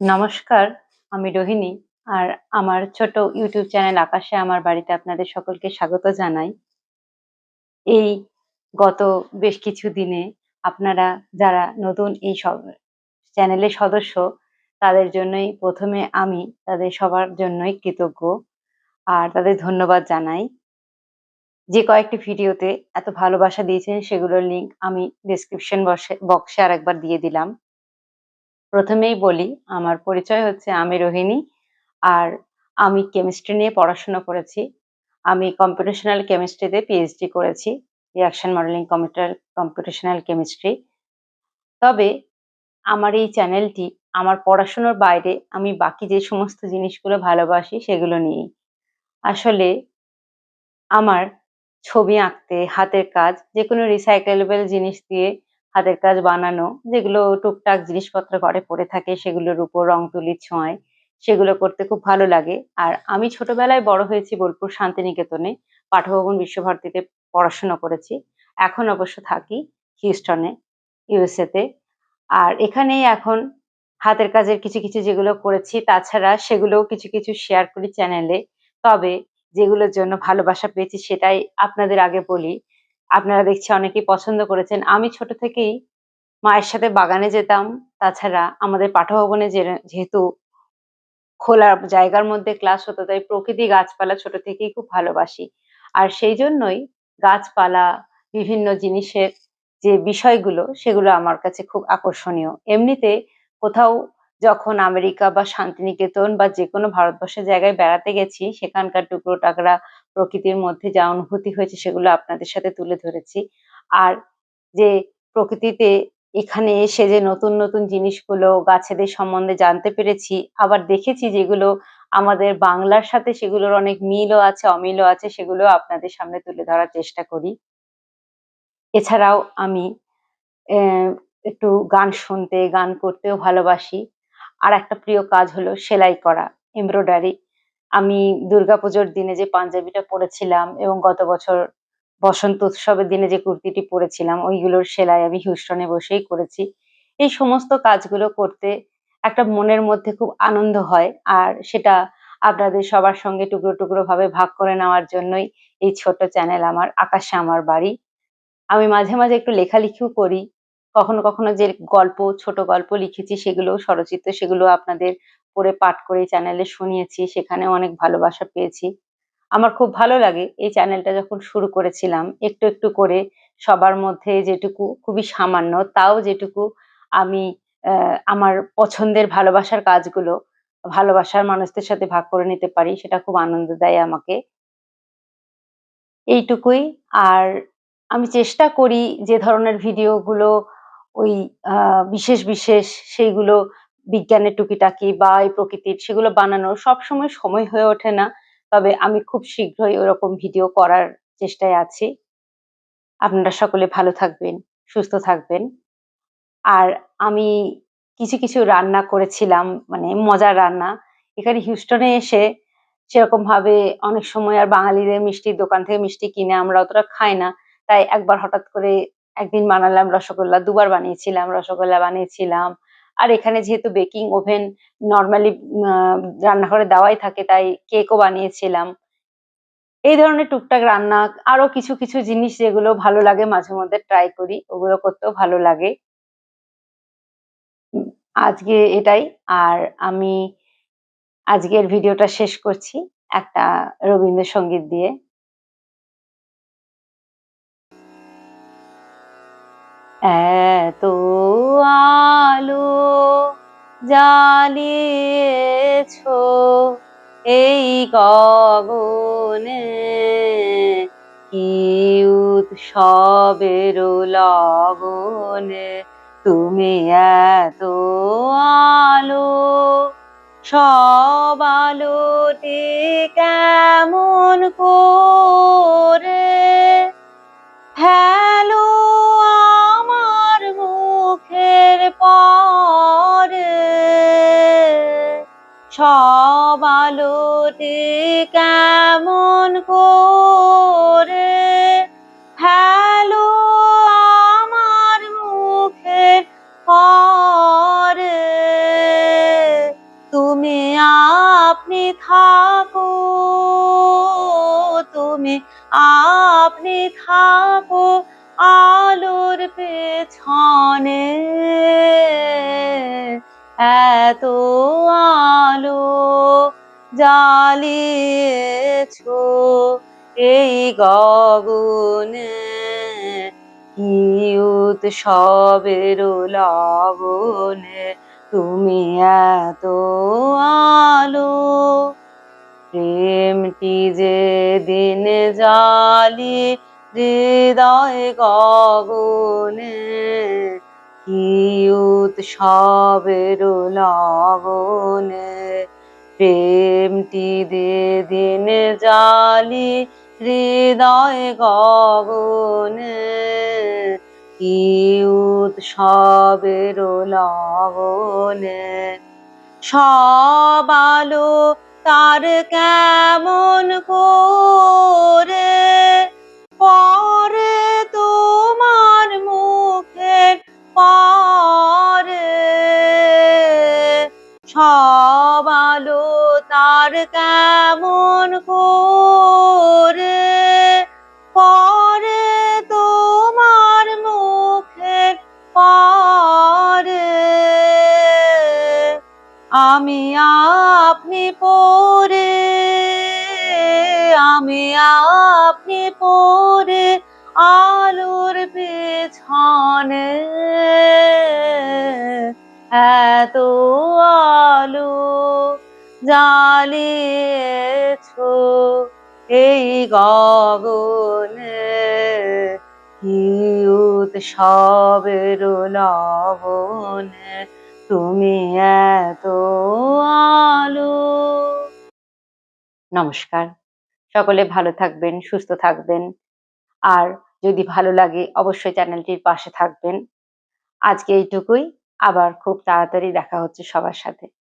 নমস্কার, আমি রোহিণী আর আমার ছোট ইউটিউব চ্যানেল আকাশে আমার বাড়িতে আপনাদের সকলকে স্বাগত জানাই। এই গত বেশ কিছু দিনে আপনারা যারা নতুন এই সব চ্যানেলের সদস্য, তাদের জন্যই প্রথমে আমি তাদের সবার জন্যই কৃতজ্ঞ আর তাদের ধন্যবাদ জানাই। যে কয়েকটি ভিডিওতে এত ভালোবাসা দিয়েছেন, সেগুলোর লিংক আমি ডিসক্রিপশন বক্সে আর একবার দিয়ে দিলাম। প্রথমেই বলি, আমার পরিচয় হচ্ছে আমি রোহিণী আর আমি কেমিস্ট্রি নিয়ে পড়াশোনা করেছি। আমি কম্পিউটেশনাল কেমিস্ট্রিতে পিএইচডি করেছি reaction modelling computer computational chemistry তবে আমার এই চ্যানেলটি আমার পড়াশোনার বাইরে আমি বাকি যে সমস্ত জিনিসগুলো ভালোবাসি সেগুলো নিয়েই। আসলে আমার ছবি আঁকতে, হাতের কাজ যে কোনো রিসাইকেলেবল জিনিস দিয়ে হাতের কাজ বানানো, যেগুলো টুকটাক জিনিসপত্র ঘরে পড়ে থাকে, সেগুলোর উপর রং তুলি ছোঁয়ায় সেগুলো করতে খুব ভালো লাগে। আর আমি ছোটবেলায় বড় হয়েছি বোলপুর শান্তিনিকেতনে, পাঠভবন বিশ্বভারতীতে পড়াশোনা করেছি। এখন অবশ্য থাকি হিউস্টনে, ইউএসএতে। আর এখানেই এখন হাতের কাজের কিছু কিছু যেগুলো করেছি, তাছাড়া সেগুলোও কিছু কিছু শেয়ার করি চ্যানেলে তবে যেগুলোর জন্য ভালোবাসা পেয়েছি, সেটাই আপনাদের আগে বলি। আপনারা দেখছি অনেকেই পছন্দ করেছেন। আমি ছোট থেকেই মায়ের সাথে বাগানে যেতাম। তাছাড়া আমাদের পাঠভবনে যেহেতু খোলা জায়গার মধ্যে ক্লাস হতো, তাই প্রকৃতি গাছপালা ছোট থেকেই খুব ভালোবাসি। আর সেই জন্যই গাছপালা, বিভিন্ন জিনিসের যে বিষয়গুলো, সেগুলো আমার কাছে খুব আকর্ষণীয়। এমনিতে কোথাও যখন আমেরিকা বা শান্তিনিকেতন বা যে কোনো ভারতবর্ষের জায়গায় বেড়াতে গেছি, সেখানকার টুকরো টাকরা প্রকৃতির মধ্যে যা অনুভূতি হয়েছে সেগুলো আপনাদের সাথে তুলে ধরেছি। আর যে প্রকৃতিতে এখানে এসে যে নতুন নতুন জিনিসগুলো গাছেদের সম্বন্ধে জানতে পেরেছি, আবার দেখেছি যেগুলো আমাদের বাংলার সাথে সেগুলোর অনেক মিলও আছে, অমিলও আছে, সেগুলো আপনাদের সামনে তুলে ধরার চেষ্টা করি। এছাড়াও আমি একটু গান শুনতে, গান করতেও ভালোবাসি। আর একটা প্রিয় কাজ হলো সেলাই করা, এমব্রয়ডারি। আমি দুর্গাপুজোর দিনে যে পাঞ্জাবিটা পরেছিলাম এবং গত বছর বসন্ত উৎসবের দিনে যে কুর্তিটি পরেছিলাম, ওইগুলোর সেলাই আমি হিউস্টনে বসেই করেছি। এই সমস্ত কাজগুলো করতে একটা মনের মধ্যে খুব আনন্দ হয় আর সেটা আপনাদের সবার সঙ্গে টুকরো টুকরো ভাবে ভাগ করে নেওয়ার জন্যই এই ছোট চ্যানেল আমার, আকাশে আমার বাড়ি। আমি মাঝে মাঝে একটু লেখালেখিও করি। কখনো কখনো যে গল্প, ছোট গল্প লিখেছি সেগুলো, স্বরচিত সেগুলো আপনাদের পড়ে পাঠ করে চ্যানেলে শুনিয়েছি সেখানেও অনেক ভালোবাসা পেয়েছি। আমার খুব ভালো লাগে এই চ্যানেলটা যখন শুরু করেছিলাম, একটু একটু করে সবার মধ্যে যেটুকু খুবই সামান্য, তাও যেটুকু আমি আমার পছন্দের ভালোবাসার কাজগুলো ভালোবাসার মানুষদের সাথে ভাগ করে নিতে পারি, সেটা খুব আনন্দ দেয় আমাকে। এইটুকুই। আর আমি চেষ্টা করি যে ধরনের ভিডিওগুলো ওই বিশেষ বিশেষ সেইগুলো বিজ্ঞানের টুকিটাকি বা এই প্রকৃতির সেগুলো বানানোর সবসময় সময় হয়ে ওঠে না। তবে আমি খুব শীঘ্রই ওরকম ভিডিও করার চেষ্টায় আছি। আপনারা সকলে ভালো থাকবেন, সুস্থ থাকবেন। আর আমি কিছু কিছু রান্না করেছিলাম মানে মজার রান্না। এখানে হিউস্টনে এসে সেরকম ভাবে অনেক সময় আর বাঙালিদের মিষ্টির দোকান থেকে মিষ্টি কিনে আমরা অতটা খাই না। তাই একবার হঠাৎ করে একদিন বানালাম রসগোল্লা, দুবার বানিয়েছিলাম, রসগোল্লা বানিয়েছিলাম। আর এখানে যেহেতু বেকিং ওভেন নর্মালি রান্নাঘরে দেওয়াই থাকে, তাই কেকও বানিয়েছিলাম। এই ধরনের টুকটাক রান্না, আরও কিছু কিছু জিনিস যেগুলো ভালো লাগে, মাঝে মধ্যে ট্রাই করি, ওগুলো করতেও ভালো লাগে। আজকে এটাই, আর আমি আজকের ভিডিওটা শেষ করছি, একটা রবীন্দ্রসঙ্গীত দিয়ে। এত আলো জ্বালিয়েছ এই গগনে কি উৎসবের লগনে তুমি এত আলো সব আলোতে কেমন করে সব আলোতে কেমন করে হ্যালো আমার মুখের পরে তুমি আপনি থাকো, তুমি আপনি থাকো আলোর পেছনে। এত আলো জ্বালিয়েছো এই গগনে কি উৎসবের লগনে তুমি এত আলো? প্রেমটি যে দিন জালি হৃদয় গগনে কি উৎসবের লগনে প্রেমটি দে দিন জালি হৃদয় গগনে, কি উৎসবের লগনে সব আলো তার কেমন করে? কেমন করে পরে তোমার মুখের পরে? আমি আপনি পরে, আমি আপনি পরে আলোর পেছনে। এত আলো জ্বালিয়েছো এই গগনে কি উৎসবের লবণে তুমি এত আলো? নমস্কার। সকলে ভালো থাকবেন, সুস্থ থাকবেন। আর যদি ভালো লাগে, অবশ্যই চ্যানেলটির পাশে থাকবেন। আজকে এইটুকুই। আবার খুব তাড়াতাড়ি দেখা হচ্ছে সবার সাথে।